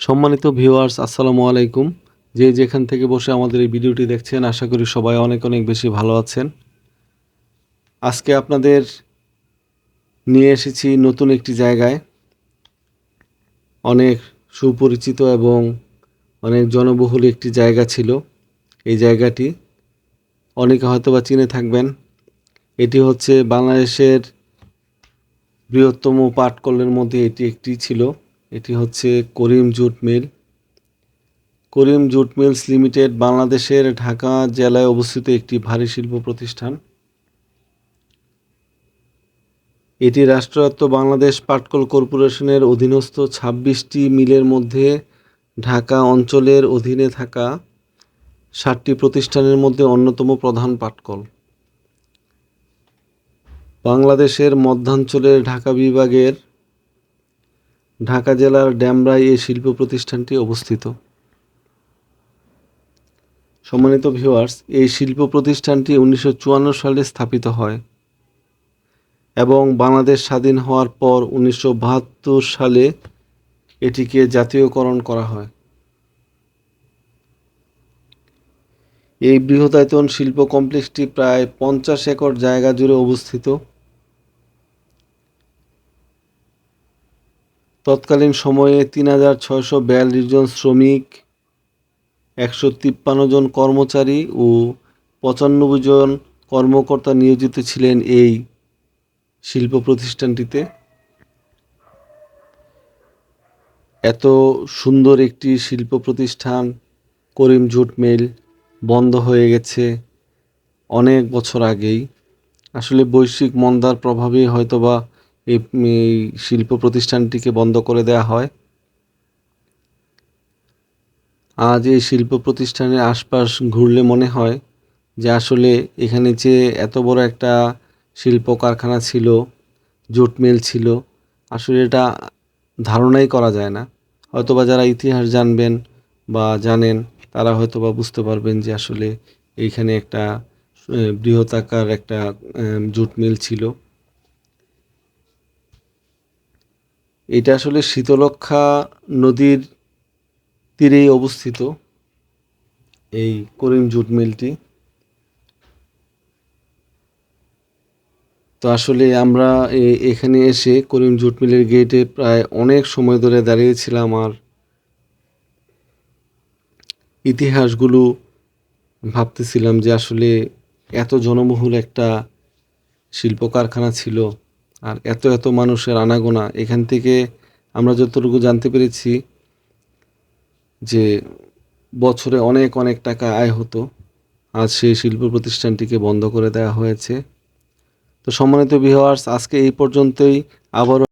সম্মানিত ভিউয়ার্স, আসসালামু আলাইকুম। যে যেখান থেকে বসে আমাদের এই ভিডিওটি দেখছেন, আশা করি সবাই অনেক অনেক বেশি ভালো আছেন। আজকে আপনাদের নিয়ে এসেছি নতুন একটি জায়গায়। অনেক সুপরিচিত এবং অনেক জনবহুল একটি জায়গা ছিল এই জায়গাটি। অনেকে হয়তো বা চিনে থাকবেন, এটি হচ্ছে বাংলাদেশের বৃহত্তম পাটকলের মধ্যে এটি একটি ছিল। এটি হচ্ছে Karim jute mill. Karim jute mills limited বাংলাদেশের ঢাকা জেলায় অবস্থিত একটি ভারী শিল্প প্রতিষ্ঠান। এটি রাষ্ট্রায়ত্ত বাংলাদেশ পাটকল কর্পোরেশনের অধীনস্থ ছাব্বিশটি মিলের মধ্যে ঢাকা অঞ্চলের অধীনে থাকা ষাটটি প্রতিষ্ঠানের মধ্যে অন্যতম প্রধান পাটকল। বাংলাদেশের মধ্যাঞ্চলের ঢাকা বিভাগের ঢাকা জেলার ড্যামরায় এই শিল্প প্রতিষ্ঠানটি অবস্থিত। সম্মানিত ভিউয়ার্স এই শিল্প প্রতিষ্ঠানটি উনিশশো চুয়ান্ন সালে স্থাপিত হয় এবং বাংলাদেশ স্বাধীন হওয়ার পর উনিশশো বাহাত্তর সালে এটিকে জাতীয়করণ করা হয়। এই বৃহদায়তন শিল্প কমপ্লেক্সটি প্রায় পঞ্চাশ একর জায়গা জুড়ে অবস্থিত। তৎকালীন সময়ে তিন হাজার ছয়শো বিয়াল্লিশ জন শ্রমিক, একশো তিপ্পান্ন জন কর্মচারী ও পঁচানব্বই জন কর্মকর্তা নিয়োজিত ছিলেন এই শিল্প প্রতিষ্ঠানটিতে। এত সুন্দর একটি শিল্প প্রতিষ্ঠান, করিম জুট মিল বন্ধ হয়ে গেছে অনেক বছর আগেই। আসলে বৈশ্বিক মন্দার প্রভাবেই হয়তোবা এই শিল্প প্রতিষ্ঠানটিকে বন্ধ করে দেওয়া হয়। আজ এই শিল্প প্রতিষ্ঠানের আশপাশ ঘুরলে মনে হয় যে আসলে এখানে যে এত বড় একটা শিল্প কারখানা ছিল, জুট মিল ছিল, আসলে এটা ধারণাই করা যায় না। হয়তোবা যারা ইতিহাস জানবেন বা জানেন, তারা হয়তোবা বুঝতে পারবেন যে আসলে এইখানে একটা বৃহৎ আকার একটা জুট মিল ছিল। এটা আসলে শীতলক্ষা নদীর তীরেই অবস্থিত, এই করিম জুট মিলটি। তো আসলে আমরা এখানে এসে করিম জুট মিলের গেটে প্রায় অনেক সময় ধরে দাঁড়িয়েছিলাম আর ইতিহাসগুলো ভাবতেছিলাম যে আসলে এত জনবহুল একটা শিল্প কারখানা ছিল। আর এত এত মানুষের আনাগোনা, এখান থেকে আমরা যতটুকু জানতে পেরেছি যে বছরে অনেক অনেক টাকা আয় হতো, আজ সেই শিল্প প্রতিষ্ঠানটিকে বন্ধ করে দেওয়া হয়েছে। তো সম্মানিত বিহার্স আজকে এই পর্যন্তই। আবারও